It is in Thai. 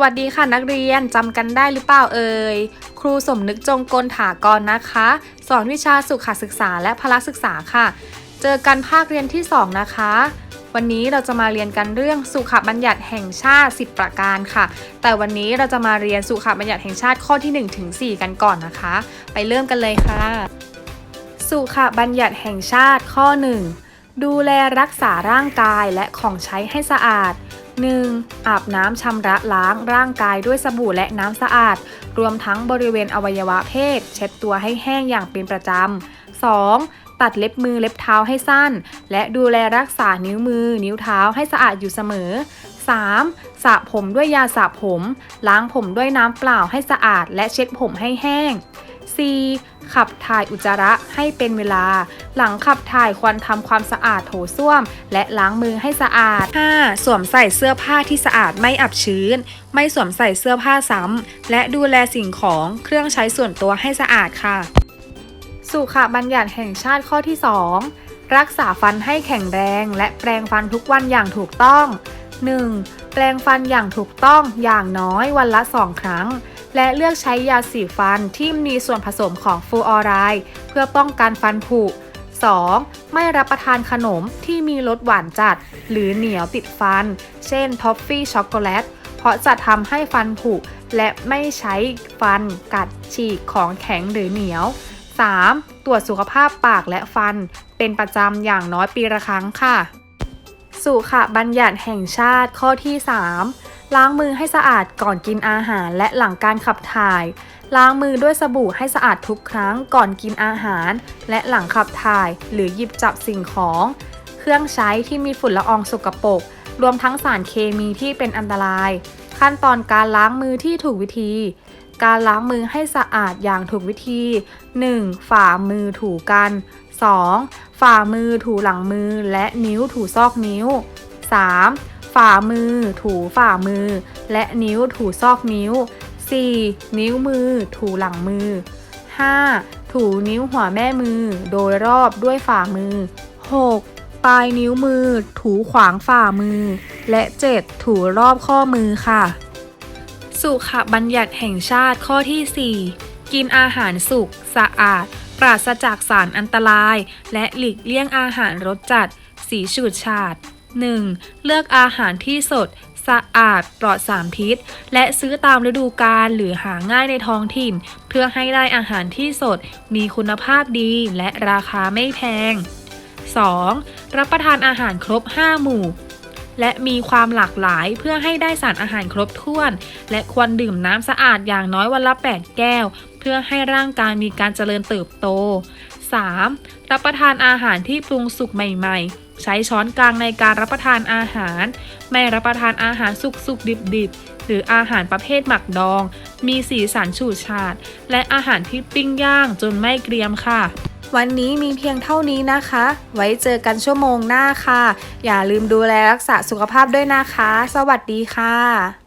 วัสดีค่ะนักเรียนจำกันได้หรือเปล่าเอ่ยครูสมนึกจงกลถากรนะคะ สอนวิชาสุขศึกษาและพละศึกษาค่ะ เจอกันภาคเรียนที่ 2 นะคะ วันนี้เราจะมาเรียนกันเรื่องสุขบัญญัติแห่งชาติ 10 ประการค่ะ แต่วันนี้เราจะมาเรียนสุขบัญญัติแห่งชาติข้อที่1ถึง4กันก่อนนะคะ ไปเริ่มกันเลยค่ะ สุขบัญญัติแห่งชาติข้อ 1 ดูแลรักษาร่างกายและของใช้ให้สะอาด 1. อาบน้ำชำระล้างร่างกายด้วยสบู่และน้ำสะอาด รวมทั้งบริเวณอวัยวะเพศ เช็ดตัวให้แห้งอย่างเป็นประจำ 2. ตัดเล็บมือเล็บเท้าให้สั้น และดูแลรักษานิ้วมือ นิ้วเท้าให้สะอาดอยู่เสมอ 3. สระผมด้วยยาสระผม ล้างผมด้วยน้ำเปล่าให้สะอาด และเช็ดผมให้แห้ง 4. ขับถ่ายอุจจาระให้เป็นเวลา หลังขับถ่ายควรทำความสะอาดโถส้วม และล้างมือให้สะอาด 5. สวมใส่เสื้อผ้าที่สะอาดไม่อับชื้น ไม่สวมใส่เสื้อผ้าซ้ำ และดูแลสิ่งของเครื่องใช้ส่วนตัวให้สะอาดค่ะ สุขบัญญัติแห่งชาติข้อที่ 2 รักษาฟันให้แข็งแรง และแปรงฟันทุกวันอย่างถูกต้อง 1. แปรงฟันอย่างถูกต้องอย่างน้อยวันละ 2 ครั้ง และเลือกใช้ยาสีฟันที่มีส่วนผสมของฟลูออไรด์เพื่อป้องกันฟันผุ 2. ไม่รับประทานขนมที่มีรสหวานจัด หรือเหนียวติดฟัน เช่นท็อฟฟี่ช็อกโกแลต เพราะจะทำให้ฟันผุ และไม่ใช้ฟันกัดฉีกของแข็งหรือเหนียว 3. ตรวจสุขภาพปากและฟัน เป็นประจำอย่างน้อยปีละครั้งค่ะ สุขบัญญัติแห่งชาติข้อที่ 3 ล้างมือให้สะอาดก่อนกินอาหารและหลังการขับถ่าย ล้างมือด้วยสบู่ให้สะอาดทุกครั้งก่อนกินอาหาร และหลังขับถ่าย หรือหยิบจับสิ่งของ เครื่องใช้ที่มีฝุ่นละอองสกปรกรวมทั้งสารเคมีที่เป็นอันตราย ขั้นตอนการล้างมือที่ถูกวิธี การล้างมือให้สะอาดอย่างถูกวิธี 1. ฝ่ามือถูกัน 2. ฝ่ามือถูหลังมือและนิ้วถูซอกนิ้ว 3. ฝ่ามือ ถูฝ่ามือ และนิ้วถูซอกนิ้ว 4. นิ้วมือ ถูหลังมือ 5. ถูนิ้วหัวแม่มือ โดยรอบด้วยฝ่ามือ 6. ปลายนิ้วมือ ถูขวางฝ่ามือ และ 7. ถูรอบข้อมือค่ะ สุขบัญญัติแห่งชาติข้อที่ 4 กินอาหารสุกสะอาด ปราศจากสารอันตราย และหลีกเลี่ยงอาหารรสจัด สีฉูดฉาด 1. เลือกอาหารที่สดสะอาดปลอดสารพิษ และซื้อตามฤดูกาลหรือหาง่ายในท้องถิ่น เพื่อให้ได้อาหารที่สด มีคุณภาพดีและราคาไม่แพง 2. รับประทานอาหารครบ 5 หมู่ และมีความหลากหลายเพื่อให้ได้สารอาหารครบถ้วน และควรดื่มน้ำสะอาดอย่างน้อยวันละ 8 แก้ว เพื่อให้ร่างกายมีการเจริญเติบโต 3. รับประทานอาหารที่ปรุงสุกใหม่ ๆ ใช้ช้อนกลางในการรับประทานอาหาร ไม่รับประทานอาหารสุกสุกดิบดิบหรืออาหารประเภทหมักดอง มีสีสันฉูดฉาด และอาหารที่ปิ้งย่างจนไม่เกรียมค่ะ วันนี้มีเพียงเท่านี้นะคะ ไว้เจอกันชั่วโมงหน้าค่ะ อย่าลืมดูแลรักษาสุขภาพด้วยนะคะ สวัสดีค่ะ